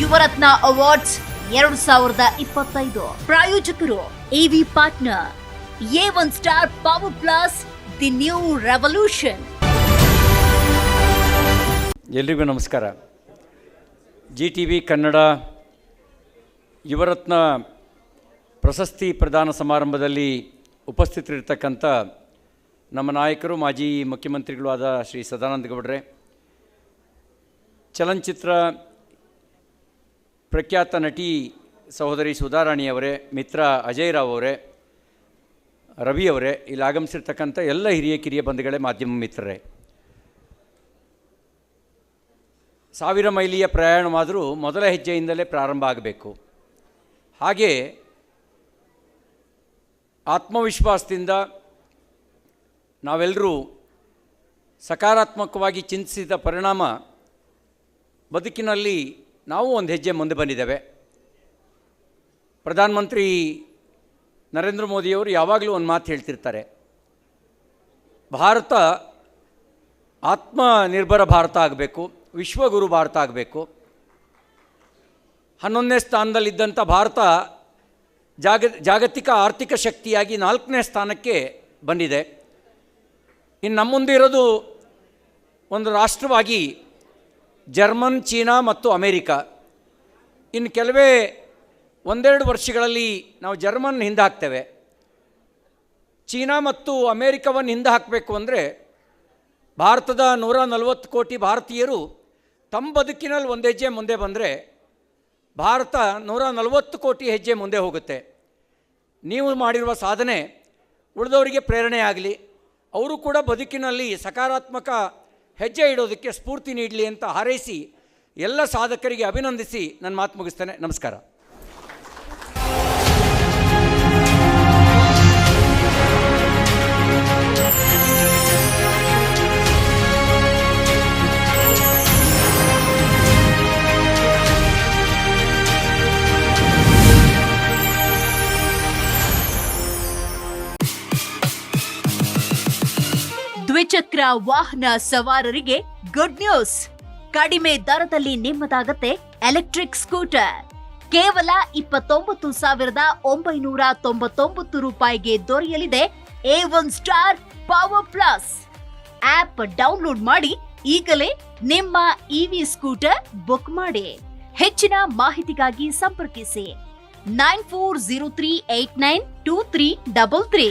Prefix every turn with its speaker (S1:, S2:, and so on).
S1: Yuvarathna awards ಎರಡು ಸಾವಿರದ ಇಪ್ಪತ್ತೈದು. ಪ್ರಾಯೋಜಕರು AV partner A one star power plus the new revolution
S2: ಎಲ್ರಿಗೂ ನಮಸ್ಕಾರ. Zee T V Kannada Yuvaratna ಪ್ರಶಸ್ತಿ ಪ್ರದಾನ ಸಮಾರಂಭದಲ್ಲಿ ಉಪಸ್ಥಿತರಿರ್ತಕ್ಕಂಥ ನಮ್ಮ ನಾಯಕರು, ಮಾಜಿ ಮುಖ್ಯಮಂತ್ರಿಗಳು ಆದ ಶ್ರೀ ಸದಾನಂದ ಗೌಡ್ರೆ, ಚಲನಚಿತ್ರ ಪ್ರಖ್ಯಾತ ನಟಿ ಸಹೋದರಿ ಸುಧಾರಾಣಿಯವರೇ ಮಿತ್ರ ಅಜಯ್ ರಾವ್ ಅವರೇ, ರವಿ ಅವರೇ, ಇಲ್ಲಿ ಆಗಮಿಸಿರ್ತಕ್ಕಂಥ ಎಲ್ಲ ಹಿರಿಯ ಕಿರಿಯ ಬಂಧುಗಳೇ ಮಾಧ್ಯಮ ಮಿತ್ರರೇ. ಸಾವಿರ ಮೈಲಿಯ ಪ್ರಯಾಣವಾದರೂ ಮೊದಲ ಹೆಜ್ಜೆಯಿಂದಲೇ ಪ್ರಾರಂಭ ಆಗಬೇಕು. ಹಾಗೆ ಆತ್ಮವಿಶ್ವಾಸದಿಂದ ನಾವೆಲ್ಲರೂ ಸಕಾರಾತ್ಮಕವಾಗಿ ಚಿಂತಿಸಿದ ಪರಿಣಾಮ ಬದುಕಿನಲ್ಲಿ ನಾವು ಒಂದು ಹೆಜ್ಜೆ ಮುಂದೆ ಬಂದಿದ್ದೇವೆ. ಪ್ರಧಾನಮಂತ್ರಿ ನರೇಂದ್ರ ಮೋದಿಯವರು ಯಾವಾಗಲೂ ಒಂದು ಮಾತು ಹೇಳ್ತಿರ್ತಾರೆ. ಭಾರತ ಆತ್ಮನಿರ್ಭರ ಭಾರತ ಆಗಬೇಕು, ವಿಶ್ವಗುರು ಭಾರತ ಆಗಬೇಕು. ಹನ್ನೊಂದನೇ ಸ್ಥಾನದಲ್ಲಿದ್ದಂಥ ಭಾರತ ಜಾಗ, ಜಾಗತಿಕ ಆರ್ಥಿಕ ಶಕ್ತಿಯಾಗಿ ನಾಲ್ಕನೇ ಸ್ಥಾನಕ್ಕೆ ಬಂದಿದೆ. ಇನ್ನು ನಮ್ಮ ಮುಂದೆ ಇರೋದು ಒಂದು ರಾಷ್ಟ್ರವಾಗಿ ಜರ್ಮನ್, ಚೀನಾ ಮತ್ತು ಅಮೇರಿಕ. ಇನ್ನು ಕೆಲವೇ ಒಂದೆರಡು ವರ್ಷಗಳಲ್ಲಿ ನಾವು ಜರ್ಮನ್ ಹಿಂದೆ ಹಾಕ್ತೇವೆ ಚೀನಾ ಮತ್ತು ಅಮೇರಿಕವನ್ನು ಹಿಂದೆ ಹಾಕಬೇಕು ಅಂದರೆ ಭಾರತದ ನೂರ ನಲವತ್ತು ಕೋಟಿ ಭಾರತೀಯರು ತಮ್ಮ ಬದುಕಿನಲ್ಲಿ ಒಂದು ಹೆಜ್ಜೆ ಮುಂದೆ ಬಂದರೆ ಭಾರತ ನೂರ ನಲವತ್ತು ಕೋಟಿ ಹೆಜ್ಜೆ ಮುಂದೆ ಹೋಗುತ್ತೆ. ನೀವು ಮಾಡಿರುವ ಸಾಧನೆ ಉಳಿದವರಿಗೆ ಪ್ರೇರಣೆ ಆಗಲಿ. ಅವರು ಕೂಡ ಬದುಕಿನಲ್ಲಿ ಸಕಾರಾತ್ಮಕ ಹೆಜ್ಜೆ ಇಡೋದಕ್ಕೆ ಸ್ಫೂರ್ತಿ ನೀಡಲಿ ಅಂತ ಹಾರೈಸಿ ಎಲ್ಲ ಸಾಧಕರಿಗೆ ಅಭಿನಂದಿಸಿ. ನನ್ನ ಮಾತು ಮುಗಿಸ್ತೇನೆ. ನಮಸ್ಕಾರ.
S1: ದ್ವಿಚಕ್ರ ವಾಹನ ಸವಾರರಿಗೆ ಗುಡ್ ನ್ಯೂಸ್ ಕಡಿಮೆ ದರದಲ್ಲಿ ನಿಮ್ಮದಾಗತ್ತೆ ಎಲೆಕ್ಟ್ರಿಕ್ ಸ್ಕೂಟರ್ ಕೇವಲ ಇಪ್ಪತ್ತೊಂಬತ್ತು ಸಾವಿರದ ಒಂಬೈನೂರ ತೊಂಬತ್ತೊಂಬತ್ತು ರೂಪಾಯಿಗೆ ದೊರೆಯಲಿದೆ A one star power plus app download ಮಾಡಿ ಈಗಲೇ ನಿಮ್ಮ ಇವಿ ಸ್ಕೂಟರ್ ಬುಕ್ ಮಾಡಿ. ಹೆಚ್ಚಿನ ಮಾಹಿತಿಗಾಗಿ ಸಂಪರ್ಕಿಸಿ. Nine four zero three eight nine two three double three